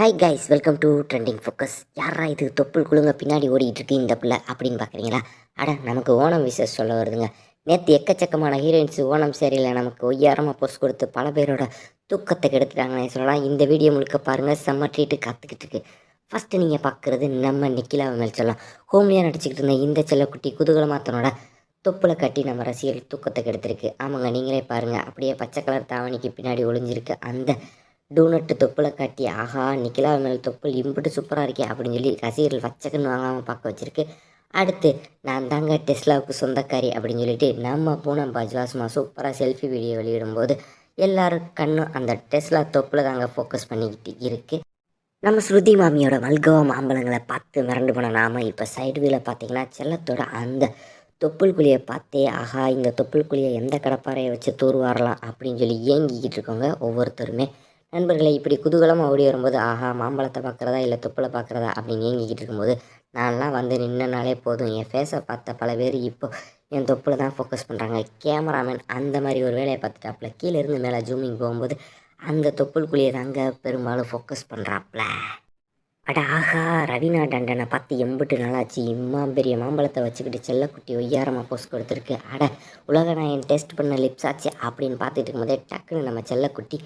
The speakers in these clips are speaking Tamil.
Hi guys welcome to trending focus யாரா இது? தொப்புள் குழுங்க பின்னாடி ஓடிட்டு இருக்கு இந்த பிள்ளை அப்படின்னு பார்க்குறீங்களா அட நமக்கு ஓணம் விசேஷம் சொல்ல வருதுங்க. நேற்று எக்கச்சக்கமான ஹீரோயின்ஸ் ஓணம் சேரியில் நமக்கு ஒய்யாரமாக போஸ்ட் கொடுத்து பல பேரோட தூக்கத்தை கெடுத்துட்டாங்கன்னு சொல்லலாம். இந்த வீடியோ முழுக்க பாருங்கள் செம்ம ட்ரீட்டு காத்துக்கிட்டு இருக்கு. ஃபஸ்ட்டு நீங்கள் பார்க்குறது நம்ம நிக்கிலாவை மேல் சொல்லலாம். ஹோம்லியாக நடிச்சுக்கிட்டு இருந்த இந்த செல்லக்குட்டி குதூகலமாக தன்னோட தொப்புளை கட்டி நம்ம ரசிகர்கள் தூக்கத்தை கெடுத்துருக்கு. ஆமாங்க நீங்களே பாருங்கள் அப்படியே பச்சை கலர் தாவணிக்கு பின்னாடி ஒளிஞ்சிருக்கு அந்த டூனட்டு தொப்புளை காட்டி ஆஹா நிக்கிலா மேல் தொப்புள் இம்புட்டு சூப்பராக இருக்கே அப்படின்னு சொல்லி ரசிகர்கள் வச்சக்கன்னு வாங்காமல் பார்க்க வச்சிருக்கு. அடுத்து நான் தாங்க டெஸ்லாவுக்கு சொந்தக்காரி அப்படின்னு சொல்லிட்டு நம்ம பூனம் பஜ்வாஸ்மா சூப்பராக செல்ஃபி வீடியோ வெளியிடும்போது எல்லாரும் கண்ணும் அந்த டெஸ்லா தொப்பில் தாங்க ஃபோக்கஸ் பண்ணிக்கிட்டு இருக்குது நம்ம ஸ்ருதி மாமியோட மல்கோவா மாம்பழங்களை பார்த்து மிரண்டு போன நாம இப்போ சைடு வியூவில் பார்த்தீங்கன்னா செல்லத்தோட அந்த தொப்புள் குழியை பார்த்தே ஆஹா இந்த தொப்புள் குழியை எந்த கடப்பாறையை வச்சு தூர்வாரலாம்? அப்படின்னு சொல்லி ஏங்கிக்கிட்டு இருக்கோங்க ஒவ்வொருத்தருமே நண்பர்களை இப்படி குதூகலமாக ஓடி வரும்போது ஆஹா மாம்பழத்தை பார்க்குறதா இல்லை தொப்பில் பார்க்குறதா அப்படின்னு ஏங்கிக்கிட்டு இருக்கும்போது நான்லாம் வந்து நின்னனாலே போதும். என் ஃபேஸை பார்த்த பல பேர் இப்போ என் தொப்பில் தான் ஃபோக்கஸ் பண்ணுறாங்க கேமராமேன் அந்த மாதிரி ஒரு வேலையை பார்த்துட்டாப்புல. கீழேருந்து மேலே ஜூமிங் போகும்போது அந்த தொப்புள்குழியை தாங்க பெரும்பாலும் ஃபோக்கஸ் பண்ணுறாப்புல அட ஆஹா ரவீனா டண்டனை பார்த்து எம்பிட்டு நாளாச்சு. இம்மா பெரிய மாம்பழத்தை வச்சுக்கிட்டு செல்லக்குட்டி ஒய்யாரமாக போஸ்ட் கொடுத்துருக்கு. அட உலக நாயன் டெஸ்ட் பண்ண லிப்ஸ் ஆச்சு அப்படின்னு பார்த்துட்டு இருக்கும்போதே டக்குன்னு நம்ம செல்லக்குட்டி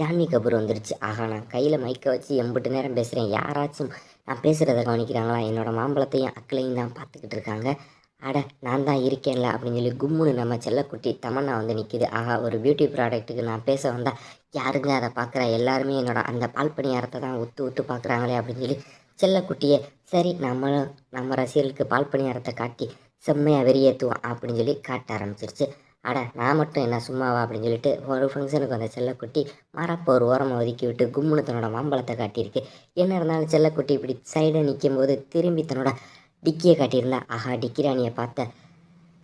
ஜான்வி கபூர் வந்துருச்சு. ஆஹா நான் கையில் மைக்கை வச்சு எம்பிட்டு நேரம் பேசுகிறேன் யாராச்சும் நான் பேசுகிறத கவனிக்கிறாங்களா? என்னோடய மாம்பழத்தையும் அக்களையும் தான் பார்த்துக்கிட்டு இருக்காங்க. அட நான் தான் இருக்கேன்ல அப்படின்னு சொல்லி கும்முன்னு நம்ம செல்லக்குட்டி தமன்னா வந்து நிற்கிது ஆஹா ஒரு பியூட்டி ப்ராடக்ட்டுக்கு நான் பேச வந்தால் யாருங்க அதை பார்க்குறா? எல்லாருமே என்னோட அந்த பால் பணியாரத்தை தான் உத்து உத்து பார்க்குறாங்களே அப்படின்னு சொல்லி செல்லக்குட்டியை சரி நம்மளும் நம்ம ரசிகர்களுக்கு பால் பணியாரத்தை காட்டி செம்மையாக வெறியேற்றுவோம் அப்படின்னு சொல்லி காட்ட ஆரம்பிச்சிருச்சு. அட நான் மட்டும் என்ன சும்மாவா அப்படின்னு சொல்லிட்டு ஒரு ஃபங்க்ஷனுக்கு வந்த செல்லக்குட்டி மரப்ப ஒரு ஓரமாக ஒதுக்கி விட்டு கும்முன்னு தன்னோட மாம்பழத்தை காட்டியிருக்கு. என்ன இருந்தாலும் செல்லக்குட்டி இப்படி சைடை நிற்கும் போது திரும்பி தன்னோட டிக்கியை காட்டியிருந்தா ஆஹா டிக்கி ராணியை பார்த்த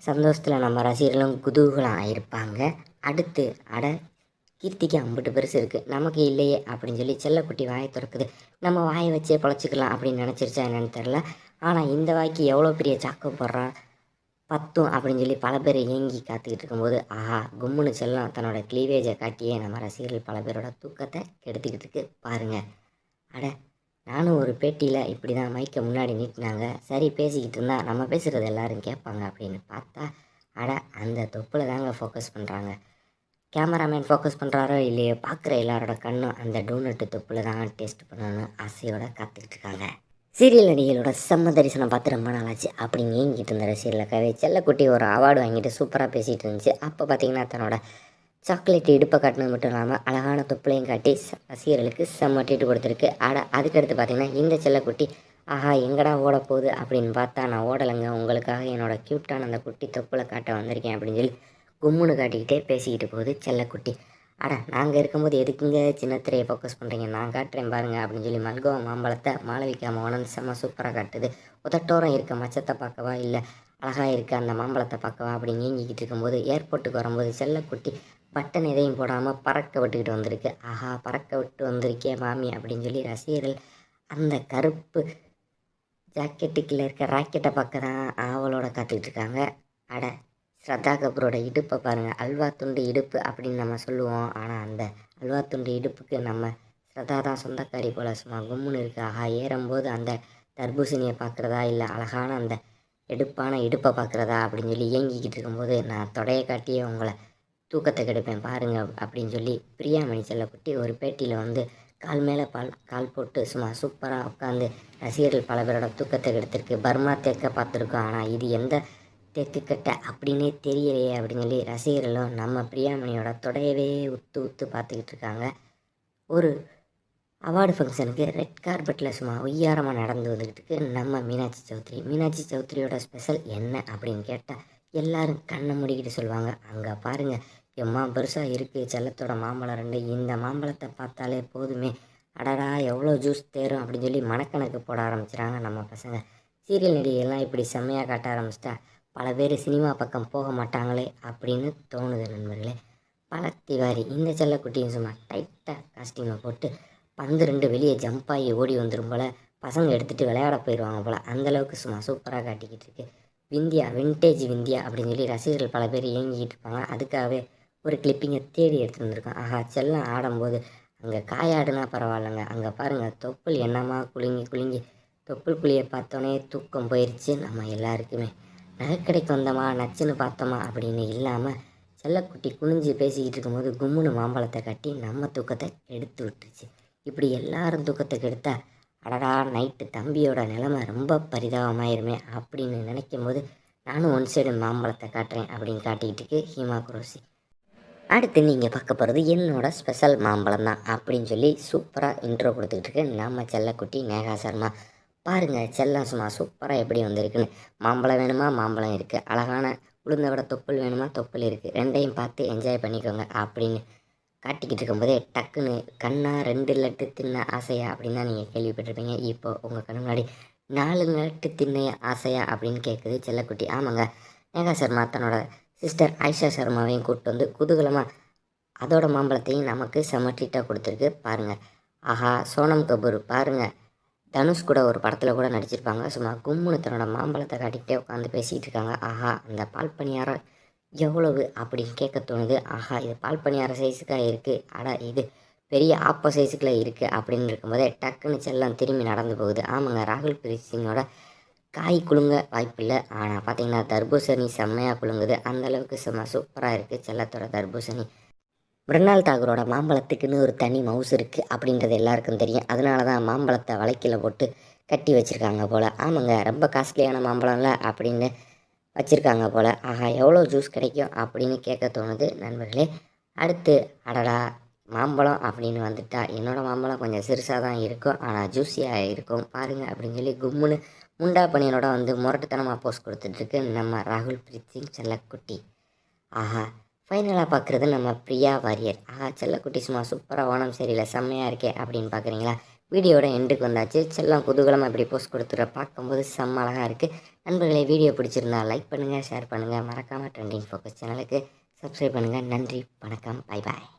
சந்தோஷத்தில் நம்ம ரசிகர்களும் குதூகலம் ஆயிருப்பாங்க. அடுத்து அட கீர்த்திக்கு அம்பிட்டு பெருசு இருக்குது நமக்கு இல்லையே அப்படின்னு சொல்லி செல்லக்குட்டி வாயை திறக்குது. நம்ம வாயை வச்சே பொழைச்சிக்கலாம் அப்படின்னு நினச்சிருச்சா என்னன்னு தெரில ஆனால் இந்த வாய்க்கு எவ்வளோ பெரிய சாக்கம் போடுறான்? பத்தும் அப்படின்னு சொல்லி பல பேர் ஏங்கி காத்துக்கிட்டு இருக்கும்போது ஆஹா கும்முன்னு செல்லம் தன்னோட கிளீவேஜை காட்டியே நம்ம ரசிகர்கள் பல பேரோட தூக்கத்தை கெடுத்துக்கிட்டு இருக்கு. பாருங்க. அட நானும் ஒரு பேட்டியில் இப்படி தான் மைக்கை முன்னாடி நீட்டினாங்க. சரி பேசிக்கிட்டு இருந்தா நம்ம பேசுகிறது எல்லாரும் கேட்பாங்க அப்படின்னு பார்த்தா அட அந்த தொப்பில் தாங்க ஃபோக்கஸ் பண்ணுறாங்க கேமராமேன் ஃபோக்கஸ் பண்ணுறாரோ இல்லையோ பார்க்குற எல்லாரோட கண்ணும் அந்த டோனட்டு தொப்பில் தான் டேஸ்ட் பண்ணணும்னு ஆசையோடு காத்துக்கிட்டு இருக்காங்க. சீரியல் நடிகளோட செம்ம தரிசனம் பார்த்து ரொம்ப நாளாச்சு. அப்படின்னு ஏங்கிட்டு இருந்த ரசிகர்களுக்காகவே செல்லக்குட்டி ஒரு அவார்டு வாங்கிட்டு சூப்பராக பேசிகிட்டு இருந்துச்சு. அப்போ பார்த்தீங்கன்னா தன்னோட சாக்லேட் இடுப்பை காட்டினது மட்டும் இல்லாமல் அழகான தொப்புளையும் காட்டி ரசிகர்களுக்கு செம்ம ட்ரீட் கொடுத்துருக்கு. ஆட அதுக்கடுத்து பார்த்தீங்கன்னா இந்த செல்லக்குட்டி ஆஹா எங்கடா ஓட போகுது? அப்படின்னு பார்த்தா நான் ஓடலைங்க. உங்களுக்காக என்னோட க்யூட்டான அந்த குட்டி தொப்புளை காட்ட வந்திருக்கேன். அப்படின்னு சொல்லி கும்முன்னு காட்டிக்கிட்டே பேசிக்கிட்டு போகுது செல்லக்குட்டி அட நாங்கள் இருக்கும்போது எதுக்குங்க சின்ன திரையை ஃபோக்கஸ் பண்ணுறீங்க நான் காட்டுறேன் பாருங்க அப்படின்னு சொல்லி மல்கோவா மாம்பழத்தை மாளவிகா மோகன் செம்ம சூப்பராக காட்டுது. உதட்டோரம் இருக்க மச்சத்தை பார்க்கவா? இல்லை அழகாக இருக்க அந்த மாம்பழத்தை பார்க்கவா? அப்படின்னு ஏங்கிக்கிட்டு இருக்கும்போது ஏர்போர்ட்டுக்கு வரும்போது செல்லக்குட்டி பட்டன் எதையும் போடாமல் பறக்க விட்டுக்கிட்டு வந்திருக்கு. ஆஹா பறக்க விட்டு வந்திருக்கே மாமி அப்படின்னு சொல்லி ரசிகர்கள் அந்த கருப்பு ஜாக்கெட்டுக்குள்ளே இருக்க ராக்கெட்டை பார்க்க தான் ஆவலோட காத்துக்கிட்டு இருக்காங்க. அட ஸ்ரத்தா கபூரோட இடுப்பை பாருங்கள் அல்வா துண்டு இடுப்பு அப்படின்னு நம்ம சொல்லுவோம். ஆனால் அந்த அல்வா துண்டு இடுப்புக்கு நம்ம ஸ்ரத்தா தான் சொந்தக்காரி போல சும்மா கும்முன்னு இருக்கு. ஆஹா ஏறும்போது அந்த தர்பூசணியை பார்க்குறதா இல்லை அழகான அந்த எடுப்பான இடுப்பை பார்க்குறதா அப்படின்னு சொல்லி ஏங்கிக்கிட்டு இருக்கும்போது நான் தொடையை காட்டியே உங்களை தூக்கத்தை கெடுப்பேன் பாருங்கள் அப்படின்னு சொல்லி பிரியாமணி செல்லக்குட்டி ஒரு பேட்டியில் வந்து கால் மேலே பால் கால் போட்டு சும்மா சூப்பராக உட்காந்து ரசிகர்கள் பல பேரோட தூக்கத்தை கெடுத்திருக்கு. பர்மா தேக்க பார்த்துருக்கோம். ஆனால் இது எந்த தெத்துக்கட்டை அப்படின்னே தெரியலையே அப்படின்னு சொல்லி ரசிகர்களும் நம்ம பிரியாமணியோட தொடையவே உத்து உத்து பார்த்துக்கிட்டு இருக்காங்க. ஒரு அவார்டு ஃபங்க்ஷனுக்கு ரெட் கார்பெட்டில் சும்மா ஒய்யாரமாக நடந்து வந்துக்கிட்டு நம்ம மீனாட்சி சௌத்ரி. மீனாட்சி சௌத்ரியோட ஸ்பெஷல் என்ன அப்படின்னு கேட்டால் எல்லாரும் கண்ணை முடிக்கிட்டு சொல்லுவாங்க. அங்கே பாருங்கள் எம்மா பெருசாக இருக்குது செல்லத்தோட மாம்பழம் ரெண்டு. இந்த மாம்பழத்தை பார்த்தாலே போதுமே. அடடா எவ்வளோ ஜூஸ் தேரும் அப்படின்னு சொல்லி மனக்கணக்கு போட ஆரம்பிச்சிட்டாங்க நம்ம பசங்க. சீரியல் நடிகையெல்லாம் இப்படி செம்மையாக காட்ட ஆரம்பிச்சிட்டா பல பேர் சினிமா பக்கம் போக மாட்டாங்களே அப்படின்னு தோணுது நண்பர்களே. பல திவாரி இந்த செல்லக்குட்டியும் சும்மா டைட்டாக காஸ்டியூமை போட்டு பந்து ரெண்டு வெளியே ஜம்ப் ஆகி ஓடி வந்துடும் போல் பசங்க எடுத்துகிட்டு விளையாட போயிடுவாங்க போல். அந்தளவுக்கு சும்மா சூப்பராக காட்டிக்கிட்டு இருக்கு. விந்தியா விண்டேஜ் விந்தியா அப்படின்னு சொல்லி ரசிகர்கள் பல பேர் இயங்கிக்கிட்டு இருப்பாங்க. அதுக்காகவே ஒரு கிளிப்பிங்கை தேடி எடுத்துட்டு வந்திருக்கோம் ஆஹா செல்லம் ஆடும்போது அங்கே காயாடுனா பரவாயில்லைங்க. அங்கே பாருங்கள் தொப்புள் என்னமா குலுங்கி குலுங்கி தொப்புள் குழியை பார்த்தோன்னே தூக்கம் போயிடுச்சு நம்ம எல்லாருக்குமே நகைக்கடைக்கு வந்தோமா நச்சுன்னு பார்த்தோமா அப்படின்னு இல்லாமல் செல்லக்குட்டி குனிஞ்சு பேசிக்கிட்டு இருக்கும்போது கும்முன்னு மாம்பழத்தை கட்டி நம்ம தூக்கத்தை எடுத்து விட்டுருச்சு. இப்படி எல்லாரும் தூக்கத்தை கெடுத்தா அடடா நைட்டு தம்பியோட நிலைமை ரொம்ப பரிதாபமாயிருமே அப்படின்னு நினைக்கும் போது நானும் ஒன் சைடு மாம்பழத்தை காட்டுறேன் அப்படின்னு காட்டிக்கிட்டு இருக்கு ஹீமா குரோசி. அடுத்து நீங்கள் பார்க்க போகிறது என்னோட ஸ்பெஷல் மாம்பழம் தான் அப்படின்னு சொல்லி சூப்பராக இன்ட்ரோ கொடுத்துக்கிட்டு இருக்கு நம்ம செல்லக்குட்டி நேகா சர்மா. பாருங்கள் செல்லம் சும்மா சூப்பராக எப்படி வந்திருக்குன்னு. மாம்பழம் வேணுமா? மாம்பழம் இருக்குது அழகான உளுந்த விட தொப்புள் வேணுமா? தொப்புள் இருக்குது ரெண்டையும் பார்த்து என்ஜாய் பண்ணிக்கோங்க அப்படின்னு காட்டிக்கிட்டு இருக்கும்போதே டக்குன்னு கண்ணா ரெண்டு லட்டு தின்ன ஆசையா அப்படின்னு தான் நீங்கள் கேள்விப்பட்டிருப்பீங்க. இப்போ உங்கள் கண்ணு முன்னாடி நாலு லட்டு தின்ன ஆசையா அப்படின்னு கேட்குது செல்லக்குட்டி. ஆமாங்க நேகா சர்மா தன்னோட சிஸ்டர் ஆயிஷா சர்மாவையும் கூப்பிட்டு வந்து குதூகலமாக அதோட மாம்பழத்தையும் நமக்கு செம கொடுத்துருக்கு. பாருங்கள் ஆஹா சோனம் கபூர் பாருங்கள் தனுஷ் கூட ஒரு படத்தில் கூட நடிச்சிருப்பாங்க. சும்மா கும்முன்னு தன்னோட மாம்பழத்தை காட்டிக்கிட்டே உட்காந்து பேசிகிட்டு இருக்காங்க. ஆஹா இந்த பால் பணியாரம் எவ்வளவு அப்படின்னு கேட்க தோணுது. ஆஹா இது பால் பணியார சைஸுக்காக இருக்குது அட இது பெரிய ஆப்ப சைஸுக்குள்ள இருக்குது அப்படின்னு இருக்கும்போதே டக்குன்னு செல்லம் திரும்பி நடந்து போகுது. ஆமாங்க ராகுல் பிரீத் சிங்கோட காய் குழுங்க வாய்ப்பில்லை. ஆனால் பார்த்தீங்கன்னா தர்பூசணி செம்மையாக குலுங்குது. அந்த அளவுக்கு செம்ம சூப்பராக இருக்குது செல்லத்தோட தர்பூசணி. மிருனால் தாகூரோட மாம்பழத்துக்குன்னு ஒரு தனி மவுஸ் இருக்குது அப்படின்றது எல்லாருக்கும் தெரியும். அதனால தான் மாம்பழத்தை வளைக்கில் போட்டு கட்டி வச்சுருக்காங்க போல். ஆமாங்க ரொம்ப காஸ்ட்லியான மாம்பழம்ல அப்படின்னு வச்சுருக்காங்க போல். ஆஹா எவ்வளோ ஜூஸ் கிடைக்கும் அப்படின்னு கேட்க தோணுது. நண்பர்களே அடுத்து அடடா மாம்பழம் அப்படின்னு வந்துட்டா. என்னோடய மாம்பழம் கொஞ்சம் சிறுசாக தான் இருக்கும் ஆனால் ஜூஸியாக இருக்கும். பாருங்கள் அப்படின்னு சொல்லி கும்முன்னு முண்டா பனியனோட வந்து முரட்டுத்தனமாக போஸ்ட் கொடுத்துட்ருக்கு நம்ம ராகுல் பிரீத் சிங் செல்லக்குட்டி. ஆஹா ஃபைனலாக பார்க்குறது நம்ம பிரியா வாரியர். ஆஹா செல்லக்குட்டி சும்மா சூப்பராக ஓணம் சரியில்லை செம்மையாக இருக்கே அப்படின்னு பார்க்குறீங்களா வீடியோட எண்டுக்கு வந்தாச்சு. செல்லம் குதூகலமாக இப்படி போஸ்ட் கொடுத்துட பார்க்கும்போது செம்ம அழகாக இருக்குது நண்பர்களே வீடியோ பிடிச்சிருந்தா லைக் பண்ணுங்கள் ஷேர் பண்ணுங்கள் மறக்காமல் ட்ரெண்டிங் ஃபோக்கஸ் சேனலுக்கு சப்ஸ்கிரைப் பண்ணுங்கள் நன்றி வணக்கம். Bye bye